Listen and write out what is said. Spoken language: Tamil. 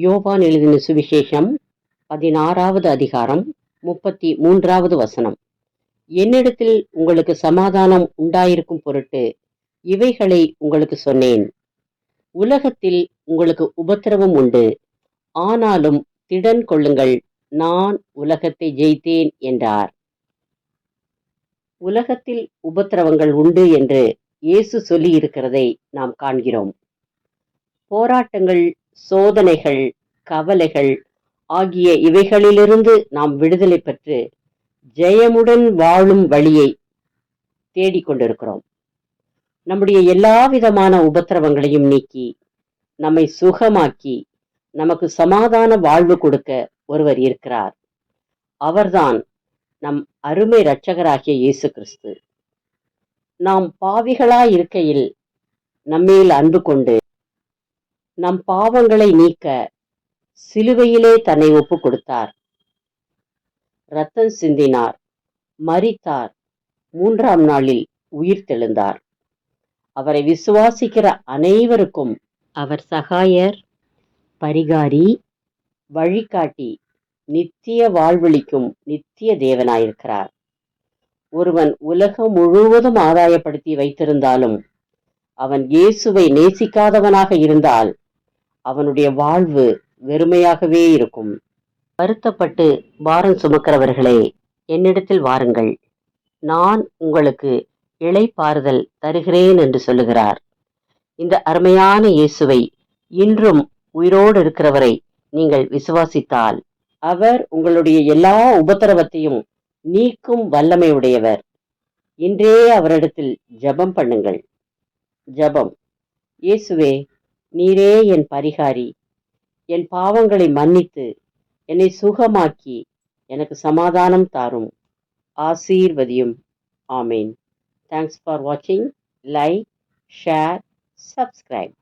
யோவான் எழுதின சுவிசேஷம் பதினாறாவது அதிகாரம் முப்பத்தி மூன்றாவது வசனம். என்னிடத்தில் உங்களுக்கு சமாதானம் உண்டாயிருக்கும் பொருட்டு இவைகளை உங்களுக்கு சொன்னேன். உலகத்தில் உங்களுக்கு உபத்திரவம் உண்டு. ஆனாலும் திடன் கொள்ளுங்கள் நான் உலகத்தை ஜெயித்தேன் என்றார். உலகத்தில் உபத்திரவங்கள் உண்டு என்று இயேசு சொல்லி இருக்கிறதை நாம் காண்கிறோம். போராட்டங்கள் சோதனைகள் கவலைகள் ஆகிய இவைகளிலிருந்து நாம் விடுதலை பெற்று ஜெயமுடன் வாழும் வழியை தேடிக்கொண்டிருக்கிறோம் நம்முடைய எல்லா விதமான உபத்திரவங்களையும் நீக்கி நம்மை சுகமாக்கி நமக்கு சமாதான வாழ்வு கொடுக்க ஒருவர் இருக்கிறார். அவர்தான் நம் அருமை இரட்சகராகிய இயேசு கிறிஸ்து. நாம் பாவிகளா இருக்கையில் நம்மேல் அன்பு கொண்டு நம் பாவங்களை நீக்க சிலுவையிலே தன்னை ஒப்பு கொடுத்தார் ரத்தம் சிந்தினார். மரித்தார். மூன்றாம் நாளில் உயிர் தெழுந்தார். அவரை விசுவாசிக்கிற அனைவருக்கும் அவர் சகாயர் பரிகாரி வழிகாட்டி நித்திய வாழ்வழிக்கும் நித்திய தேவனாயிருக்கிறார். ஒருவன் உலகம் முழுவதும் ஆதாயப்படுத்தி வைத்திருந்தாலும் அவன் இயேசுவை நேசிக்காதவனாக இருந்தால் அவனுடைய வாழ்வு வெறுமையாகவே இருக்கும். வருத்தப்பட்டு பாரம் சுமக்கிறவர்களே என்னிடத்தில் வாருங்கள். நான் உங்களுக்கு இளைப்பாறுதல் தருகிறேன் என்று சொல்லுகிறார். இந்த அருமையான இயேசுவை இன்றும் உயிரோடு இருக்கிறவரை நீங்கள் விசுவாசித்தால் அவர் உங்களுடைய எல்லா உபத்திரவத்தையும் நீக்கும் வல்லமை உடையவர் இன்றே அவரிடத்தில் ஜெபம் பண்ணுங்கள். ஜெபம். இயேசுவே நீரே என் பரிகாரி. என் பாவங்களை மன்னித்து என்னை சுகமாக்கி எனக்கு சமாதானம் தாரும். ஆசீர்வதியும். ஆமேன். தேங்க்ஸ் ஃபார் வாட்சிங் லைக் ஷேர் சப்ஸ்கிரைப்